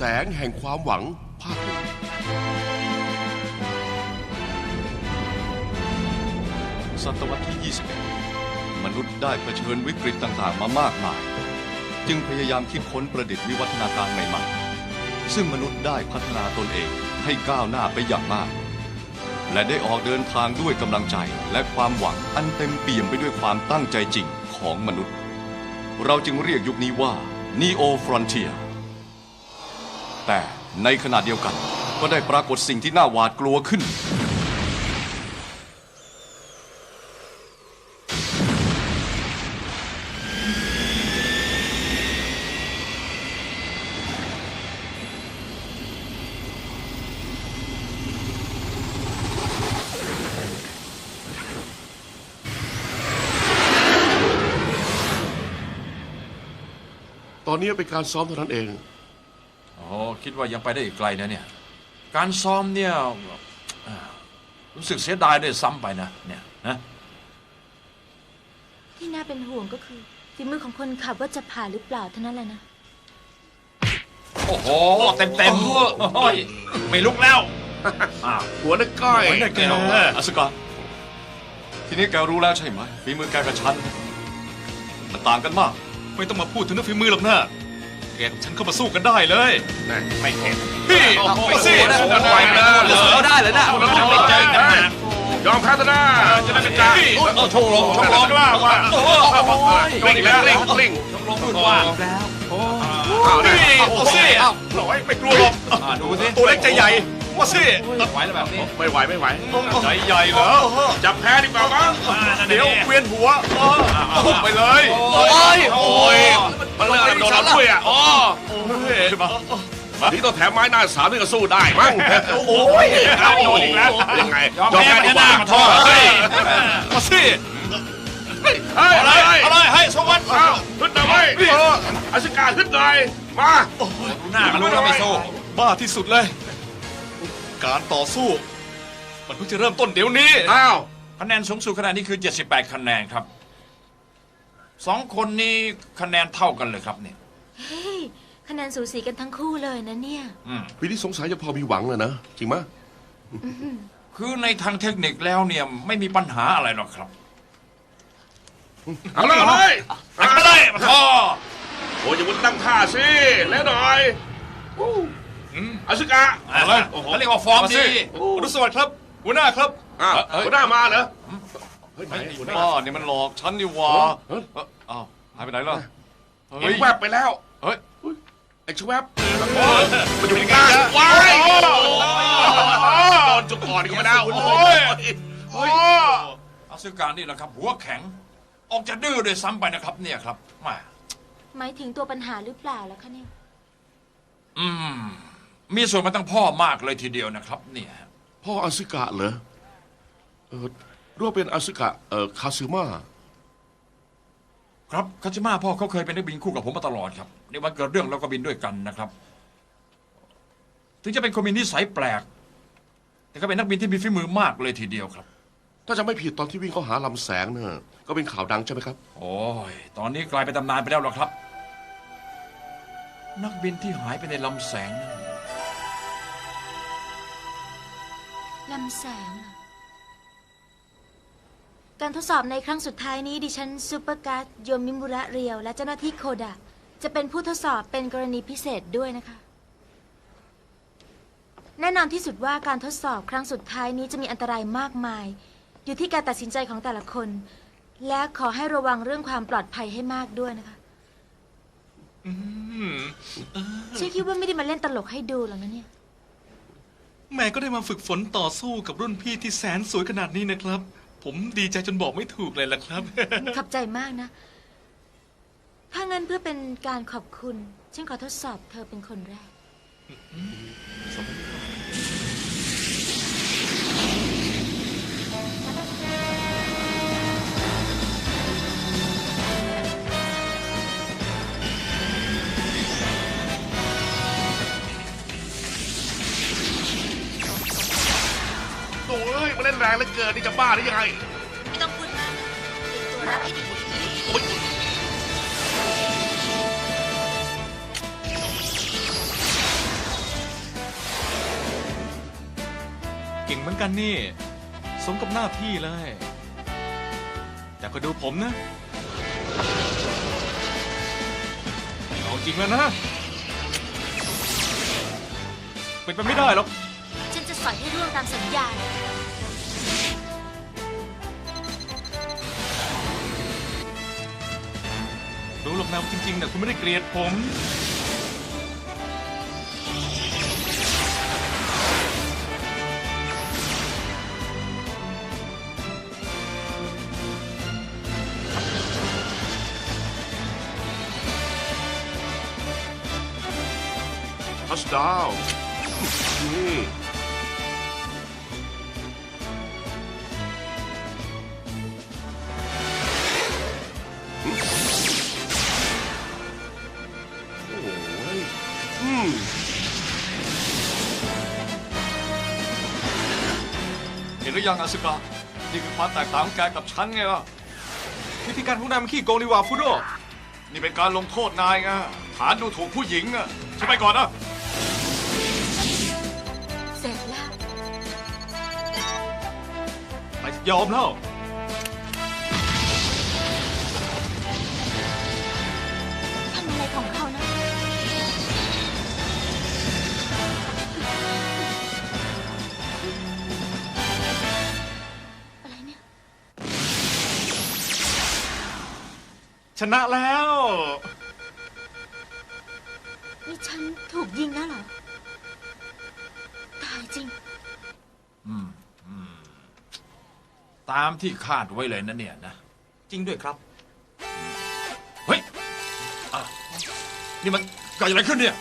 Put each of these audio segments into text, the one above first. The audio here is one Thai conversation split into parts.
แสงแห่งความหวังภาคหนึ่งศตวรรษที่ 21 มนุษย์ได้เผชิญวิกฤตต่างๆ มามากมาย จึงพยายามคิดค้นประดิษฐ์วิวัฒนาการใหม่ๆ ซึ่งมนุษย์ได้พัฒนาตนเองให้ก้าวหน้าไปอย่างมาก และได้ออกเดินทางด้วยกำลังใจและความหวังอันเต็มเปี่ยมไปด้วยความตั้งใจจริงของมนุษย์ เราจึงเรียกยุคนี้ว่า Neo Frontier แต่ในขณะเดียวกัน ก็ได้ปรากฏสิ่งที่น่าหวาดกลัวขึ้น ตอนนี้เป็นการซ้อมเท่านั้นเอง โอ้คิดว่ายังไปได้อีกไกลนะเนี่ย การซ้อมเนี่ยอ่ารู้สึกเสียดายด้วยซ้ำไปนะเนี่ยนะที่น่าเป็นห่วงก็คือฝีมือของคนขับว่าจะผ่านหรือเปล่าเท่านั้นแหละนะ โอ้โหเต็มเต็มๆโอ้ยไม่ลุกแล้วอ้าวหัวนักก้อยโอ้ยน่าแกอสกาทีนี้แกรู้แล้วใช่ไหมฝีมือแกกับฉันมันต่างกันมาก ไม่ต้องมาพูดถึงเรื่องฝีมือหรอกนะ แกกับฉันเข้ามาสู้กันได้เลยไม่เห็นพี่ไปสิสู้กันไหวนะเราได้เลยนะเราไม่เจอกันนะยอมแพ้ซะนะจะได้เป็นจ่าโชว์ลงชมรมว่าว่ากลิ้งแล้วกลิ้งกลิ้งลงพูดว่าแล้วอ้าวนี่เอาสิหน่อยไม่กลัวหรอกดูสิตัวเล็กใจใหญ่ มาสิไหวแล้วแบบนี้ไม่ไหวไม่ไหวใจใหญ่เหรอจับแพ้ดีกว่ามั้งเดี๋ยวเวียนหัวพุ่งไปเลยโอ้ยโอ้ยมันเลยโดนเราด้วยอะอ๋อนี่ต้องแถมไม้หน้าสามนี่ก็สู้ได้มั้งโอ้ยเอาโดนอีกแล้วยังไงยอมแพ้ดีกว่ามาท่อเฮ้ยมาสิเฮ้ยอะไรอะไรให้สวัสดิ์อ้าวขึ้นหน่อยไหมเอออาชิกาขึ้นหน่อยมาหน้ากันรู้ว่าไม่สู้บ้าที่สุดเลย การต่อสู้ มันเพิ่งจะเริ่มต้นเดี๋ยวนี้ อ้าว คะแนนสูงสุดขนาดนี้คือ 78 คะแนนครับสองคนนี้คะแนนเท่ากันเลยครับเนี่ย เฮ้ยคะแนนสูสีกันทั้งคู่เลยนะเนี่ย อืม ปีนี้สงสัยจะพอมีหวังเลยนะ จริงไหมคือในทางเทคนิคแล้วเนี่ยไม่มีปัญหาอะไรหรอกครับเอาเลยเอาเลยไม่ได้มาท่อโอ้ยอย่าวุ่นตั้งท่าสิแล้วหน่อย อาชิกาอะไรเขาเรียกว่าฟอร์มดีอรุณสวัสดิ์ครับหัวหน้าครับอ้าวหัวหน้ามาเหรอเฮ้ยไหนหัวหน้าบ้าเนี่ยมันหลอกฉันนี่หว่าเฮ้ย เอ้าอ้าวหายไปไหนล่ะเห็เฮ้นยแวบไปแล้วเฮ้ยไอ้ชแวบมันอยู่ข้างๆว้ายโดนจุกก่อนก็ไม่ได้โอ้ยเฮ้ยอาซึการนี่แหละครับ หัวแข็ง ออกจะดื้อด้วยซ้ำไปนะครับเนี่ยครับมาหมายถึงตัวปัญหาหรือเปล่าแล้วคะเนี่ย อืม มีส่วนมาตั้งพ่อมากเลยทีเดียวนะครับ เนี่ย พ่ออาซึกะเหรอเออรู้ว่าเป็นอาซึกะเอ่อคาซึมะครับคาจิมาพ่อเขาเคยเป็นนักบินคู่กับผมมาตลอดครับในวันเกิดเรื่องเราก็บินด้วยกันนะครับ ถึงจะเป็นคนมีนิสัยแปลก แต่ก็เป็นนักบินที่มีฝีมือมากเลยทีเดียวครับ ถ้าจะไม่ผิดตอนที่วิ่งเข้าหาลำแสงเนอะก็เป็นข่าวดังใช่ไหมครับ โอ้ย ตอนนี้กลายเป็นตำนานไปแล้วหรอครับ นักบินที่หายไปในลำแสงนั่น ลำแสงเหรอการทดสอบในครั้งสุดท้ายนี้ดิฉันซูเปอร์การ์ดโยมิมุระเรียว และเจ้าหน้าที่โคดะจะเป็นผู้ทดสอบเป็นกรณีพิเศษด้วยนะคะ แนะนำที่สุดว่าการทดสอบครั้งสุดท้ายนี้จะมีอันตรายมากมาย อยู่ที่การตัดสินใจของแต่ละคน และขอให้ระวังเรื่องความปลอดภัยให้มากด้วยนะคะฉันคิดว่าไม่ได้มาเล่นตลกให้ดูหรอกนะเนี่ย แม่ก็ได้มาฝึกฝนต่อสู้กับรุ่นพี่ที่แสนสวยขนาดนี้นะครับ ผมดีใจจนบอกไม่ถูกเลยล่ะครับขอบใจมากนะ ถ้างั้นเพื่อเป็นการขอบคุณ ฉันขอทดสอบเธอเป็นคนแรกโเล่นแรงเลือเกินนี่จะบ้าหรือยังไงไม่ต้องพูดมากเตรียมตัวรับให้ดีเก่งเหมือนกันนี่ สมกับหน้าพี่เลย แต่ก็ดูผมนะ เอาจริงแล้วนะ เป็นไปไม่ได้หรอก ฉันจะสอยให้ร่วงตามสัญญา รู้หรอกนะว่าจริงๆเนี่คุณไม่ได้เกลียดผม ทัชดาวนี่ ห็นหรือยังอาสึกะนี่คือความแตกต่างของแกกับฉันไงล่ะวิธีการของนายมันขี้โกงดีกว่าฟุโดนี่เป็นการลงโทษนายไงฐานดูถูกผู้หญิงอะฉันไปก่อนนะเสร็จแล้วนายจะยอมแล้ว ชนะแล้ว นี่ฉันถูกยิงแล้วเหรอ ตายจริงตามที่คาดไว้เลยนะเนี่ยนะ จริงด้วยครับ เฮ้ยอะนี่มันเกิดอะไรขึ้นเนี่ย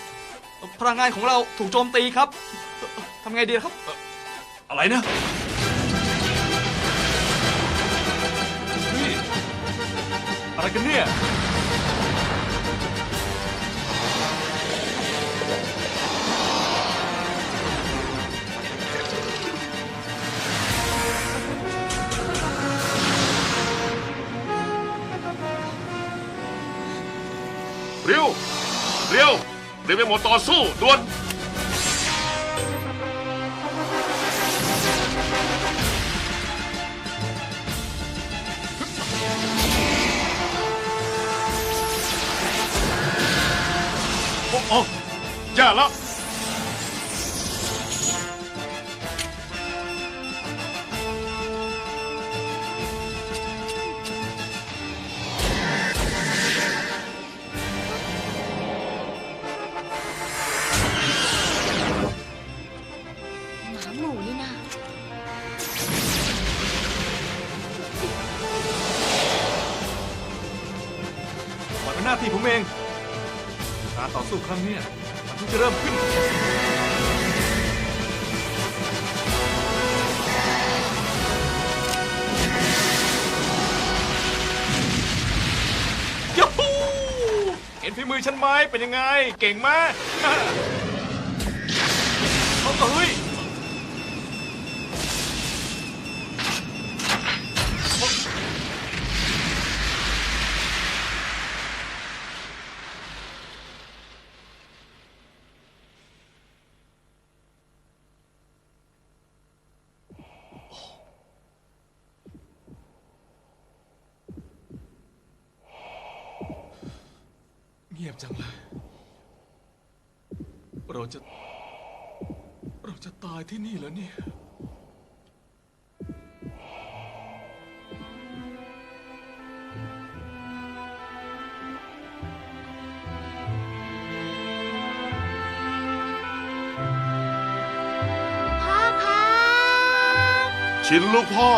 พลังงานของเราถูกโจมตีครับ ทำไงดีครับ อะไรนะ กันเนี่ย เร็ว เร็ว เร็วไปหมดต่อสู้ด่วน แฝีมือฉันไหมเป็นยังไง เก่งมากเขาก็เฮ้ย เงียบจังเลย เราจะ เราจะตาย ที่นี่แล้วเนี่ย พ่อครับชินลูกพ่อ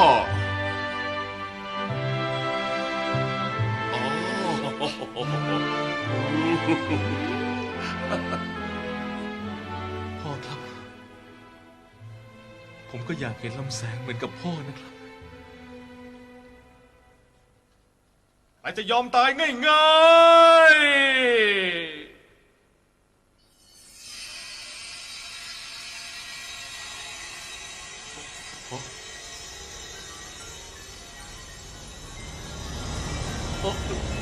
พ่อ ก็อยากเห็นลำแสงเหมือนกับพ่อนะครับใครจะยอมตายง่ายๆ โอ้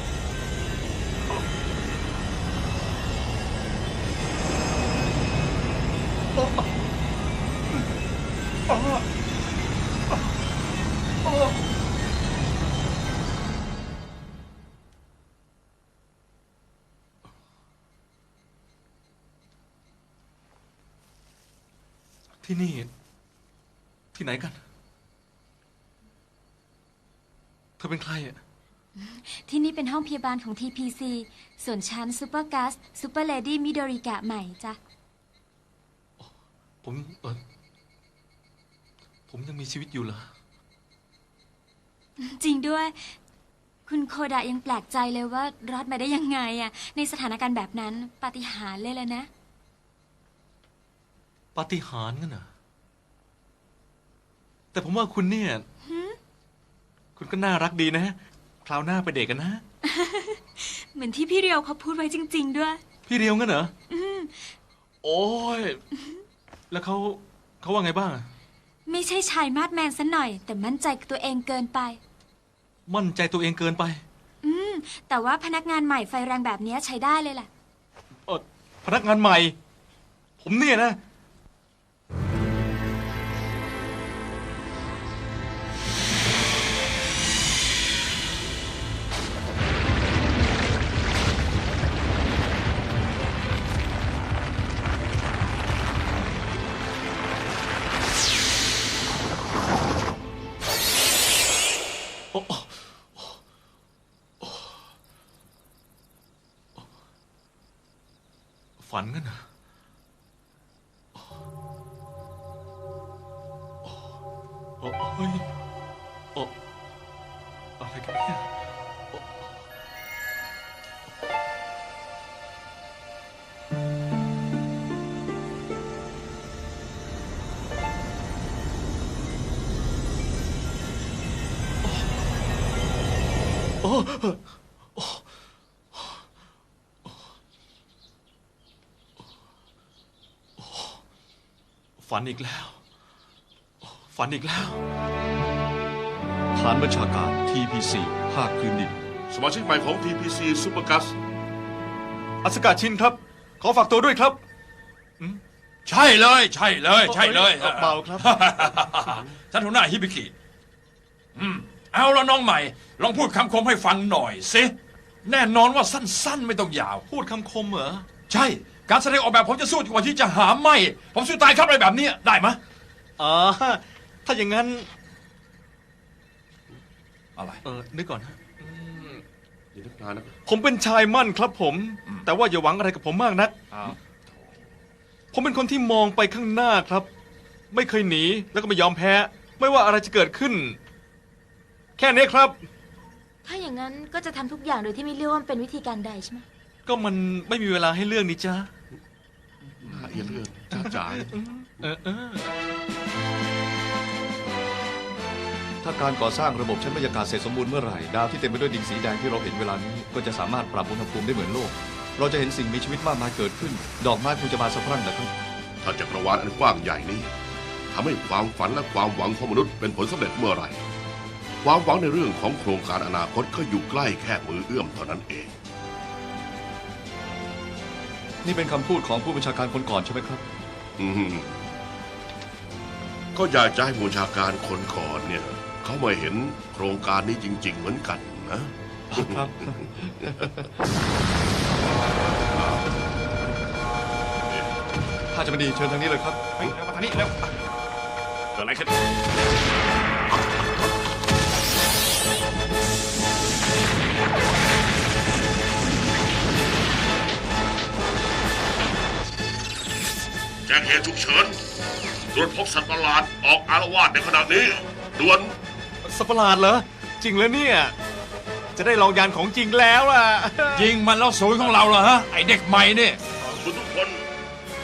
ที่นี่ ที่ไหนกัน เธอเป็นใครอะ ที่นี่เป็นห้องพยาบาลของ TPC ส่วนชั้นซูเปอร์กัสซูเปอร์เลดี้มิโดริกะใหม่จ้ะ ผมเออผมยังมีชีวิตอยู่เหรอ จริงด้วย คุณโคดะยังแปลกใจเลยว่ารอดมาได้ยังไงอะในสถานการณ์แบบนั้นปาฏิหาริย์เลยแหละนะ ปาฏิหาริย์งั้นเหรอแต่ผมว่าคุณเนี่ย คุณก็น่ารักดีนะ คราวหน้าไปเด็กกันนะ เหมือนที่พี่เรียวเขาพูดไว้จริง ๆ ด้วย พี่เรียวงั้นเหรออโอ้ย แล้วเขาเขาว่าไงบ้างไม่ใช่ชายมาดแมนซะหน่อย แต่มั่นใจกับตัวเองเกินไป มั่นใจตัวเองเกินไป อืม แต่ว่าพนักงานใหม่ไฟแรงแบบนี้ใช้ได้เลยล่ะ เออพนักงานใหม่ ผมเนี่ยนะ ฝันอีกแล้ว ฝันอีกแล้วฐานบัญชาการ TPC ภาคพื้นดิน สมาชิกใหม่ของ TPC Super Gus อัศกาชินครับ ขอฝากตัวด้วยครับ ใช่เลย ใช่เลย ใช่เลยเอ้ยเบาครับ ท่านหัวหน้าฮิบิกิอืม เอาละน้องใหม่ ลองพูดคำคมให้ฟังหน่อยสิ แน่นอนว่าสั้นๆ ไม่ต้องยาว พูดคำคมเหรอ ใช่ การแสดงออกแบบผมจะสู้กว่าที่จะหาไม่ ผมสู้ตายครับอะไรแบบเนี้ยได้ไหมะอ๋อ ถ้าอย่างนั้น อะไร เออนึกก่อนนะเดี๋ยวนึกนานนะผมเป็นชายมั่นครับผม แต่ว่าอย่าหวังอะไรกับผมมากนัก อ้าวผมเป็นคนที่มองไปข้างหน้าครับ ไม่เคยหนีแล้วก็ไม่ยอมแพ้ ไม่ว่าอะไรจะเกิดขึ้น แค่นี้ครับ ถ้าอย่างนั้นก็จะทำทุกอย่างโดยที่ไม่เรียกว่ามันเป็นวิธีการใดใช่ไหมก็มันไม่มีเวลาให้เลือกนี่จ้าละเอียดเรื่องจ้าจ๋าเออเออถ้าการก่อสร้างระบบชั้นบรรยากาศเสร็จสมบูรณ์เมื่อไหร่ดาวที่เต็มไปด้วยดินสีแดงที่เราเห็นเวลานี้ ก็จะสามารถปรับอุณหภูมิได้เหมือนโลก เราจะเห็นสิ่งมีชีวิตมากมายเกิดขึ้น ดอกไม้คงจะบานสะพรั่งนะครับ ถ้าจักรวาลอันกว้างใหญ่นี้ทำให้ความฝันและความหวังของมนุษย์เป็นผลสำเร็จเมื่อไหร่ ความหวังในเรื่องของโครงการอนาคตก็อยู่ใกล้แค่มือเอื้อมเท่านั้นเอง นี่เป็นคำพูดของผู้บัญชาการคนก่อนใช่ไหมครับ อืมก็อยากจะให้บูชาการคนก่อนเนี่ย เขามาเห็นโครงการนี้จริง ๆ เหมือนกันนะ ครับ ถ้าจะไม่ดีเชิญทางนี้เลยครับ เฮ้ยเร็วมาทางนี้เร็วเกิดอะไรขึ้น แจ้งเหตุฉุกเฉินตรวจพบสัตว์ประหลาดออกอารวาสในขณะนี้ด่วนสัตว์ประหลาดเหรอ จริงแล้วเนี่ย จะได้ลองยานของจริงแล้วล่ะ ยิงมันแล้วศูนย์ของเราเหรอฮะ ไอเด็กใหม่เนี่ยคุณทุกคน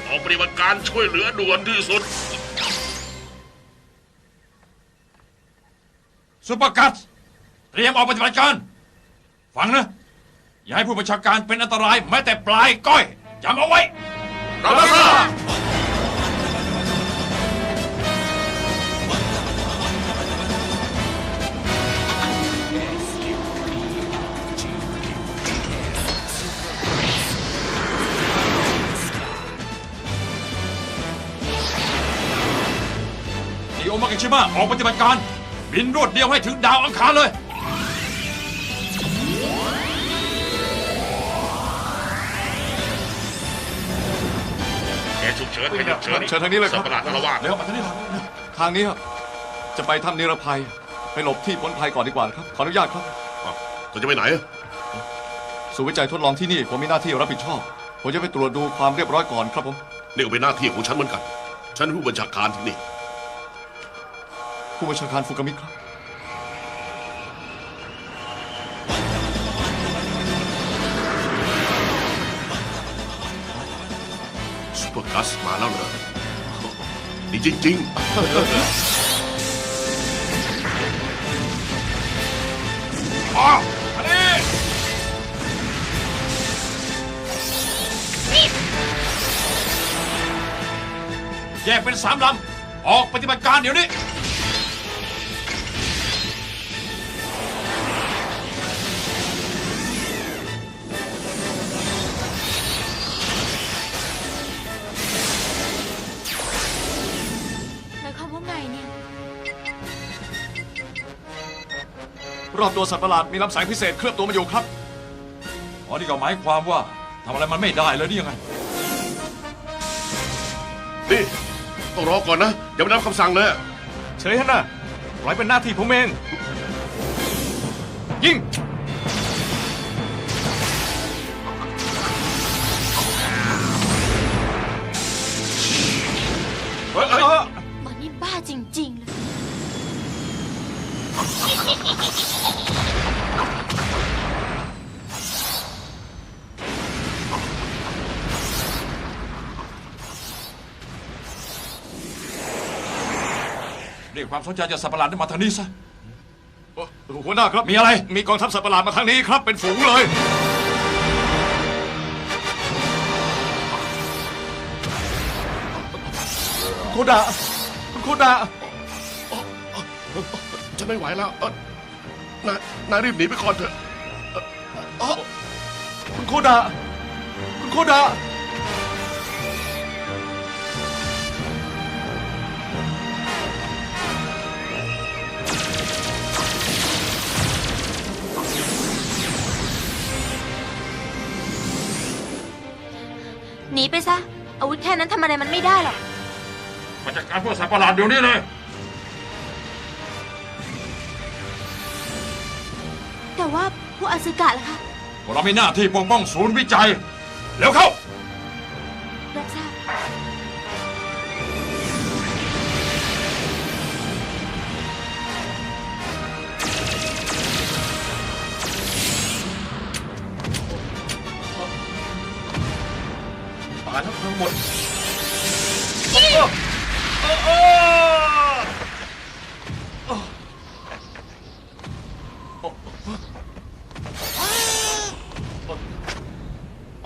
ออกปฏิบัติการช่วยเหลือด่วนที่สุดซุปเปอร์กัสเตรียมออกปฏิบัติการ ฟังนะ อย่าให้ผู้บัญชาการเป็นอันตรายแม้แต่ปลายก้อยจำเอาไว้รับทราบากาชิมะออกปฏิบัติการ บินรวดเดียวให้ถึงดาวอังคารเลย เหตุฉุกเฉินเหตุฉุกเฉินเชิญทางนี้เลยครับสัตว์ประหลาดอาละวาดเร็วมาทางนี้ครับทางนี้ครับจะไปทำนิรภัย ไปหลบที่พ้นภัยก่อนดีกว่านะครับ ขออนุญาตครับอ้าวเธอจะไปไหนอะศูนย์วิจัยทดลองที่นี่ผมมีหน้าที่รับผิดชอบ ผมจะไปตรวจดูความเรียบร้อยก่อนครับผม นี่ก็เป็นหน้าที่ของฉันเหมือนกัน ฉันเป็นผู้บัญชาการที่นี่ ผู้บัญชาการฟูกามิครับ ซุปเปอร์กัสมาแล้วเหรอดีจริงๆอ้าวอันนี้แยกเป็นสามลำ ออกปฏิบัติการเดี๋ยวนี้ รอบตัวสัตว์ประหลาดมีลำแสงพิเศษเคลือบตัวมาอยู่ครับ อ๋อนี่ก็หมายความว่าทำอะไรมันไม่ได้เลยนี่ยังไง นี่ต้องรอก่อนนะอย่าไปรับคำสั่งเลย เฉยฮะน่ะปล่อยเป็นหน้าที่ผมเอง ยิง เฮ้ยเฮ้ยหมอนี่บ้าจริง ๆ เลยเรียกความสนใจจากสัตว์ประหลาดได้มาทางนี้ซะหัวหน้าครับมีอะไร มีกองทัพสัตว์ประหลาดมาทางนี้ครับ เป็นฝูงเลยโคดะคุณโคดะ ฉันไม่ไหวแล้วเอ้ยนายนายรีบหนีไปก่อนเถอะเอ้อคุณโคดะคุณโคดะหนีไปซะ อาวุธแค่นั้นทำอะไรมันไม่ได้หรอกมาจัดการพวกสัตว์ประหลาดเดี๋ยวนี้เลย อาซึกะล่ะคะพวกเรามีหน้าที่ปกป้องศูนย์วิจัยเร็วเข้า รับทราบตายแล้วทั้งหมด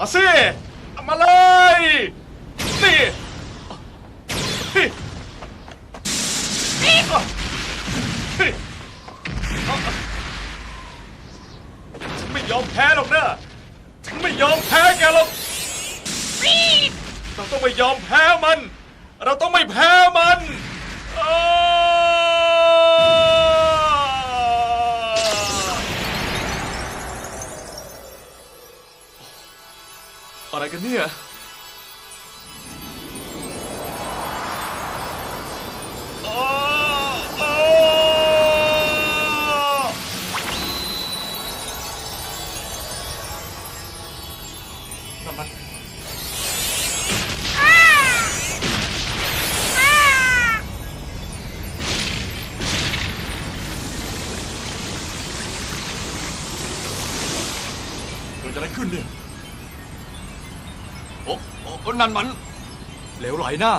มาสิเอามาเลย นั่นมันเหลวไหลหน้า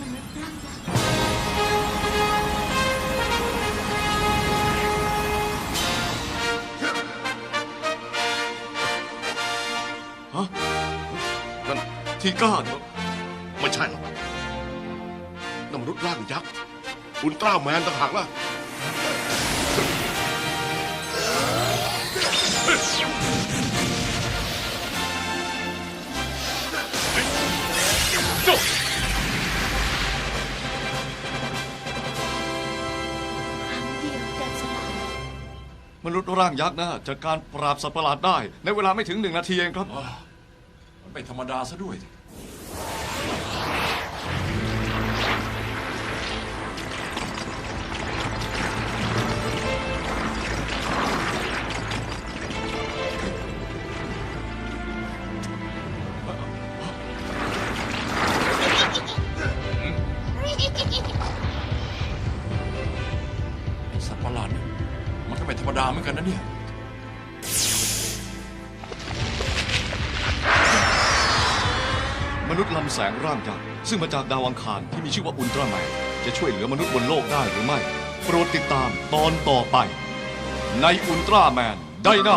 มนุษย์ร่างยักษ์นั่นทีก้าเนี่ยไม่ใช่หรอกนั่นมนุษย์ร่างยักษ์อุลตร้าแมนต่างหากล่ะ นุษย์ร่างยักษ์นะจัดการปราบสัตว์ประหลาดได้ ในเวลาไม่ถึงหนึ่งนาทีเองครับ มันไม่ธรรมดาซะด้วยสิ ไม่ธรรมดาเหมือนกันนะเนี่ยมนุษย์ลำแสงร่างยักษ์ซึ่งมาจากดาวอังคารที่มีชื่อว่าอุลตร้าแมนจะช่วยเหลือมนุษย์บนโลกได้หรือไม่ โปรดติดตามตอนต่อไป ในอุลตร้าแมนไดนา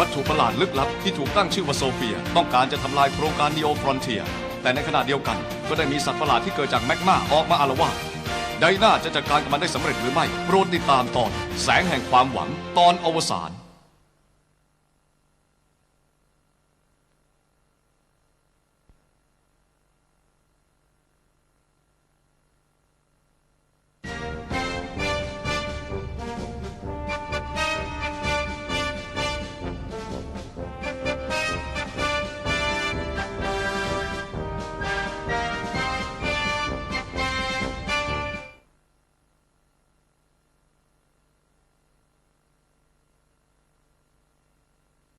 วัตถุประหลาดลึกลับที่ถูกตั้งชื่อว่าโซเฟีย ต้องการจะทำลายโครงการนีโอฟรอนเทียแต่ในขณะเดียวกันก็ได้มีสัตว์ประหลาดที่เกิดจากแมกมาออกมาอาละวาดไดนาจะจัดการกับมันได้สำเร็จหรือไม่ โปรดติดตามตอน แสงแห่งความหวังตอนอวสาน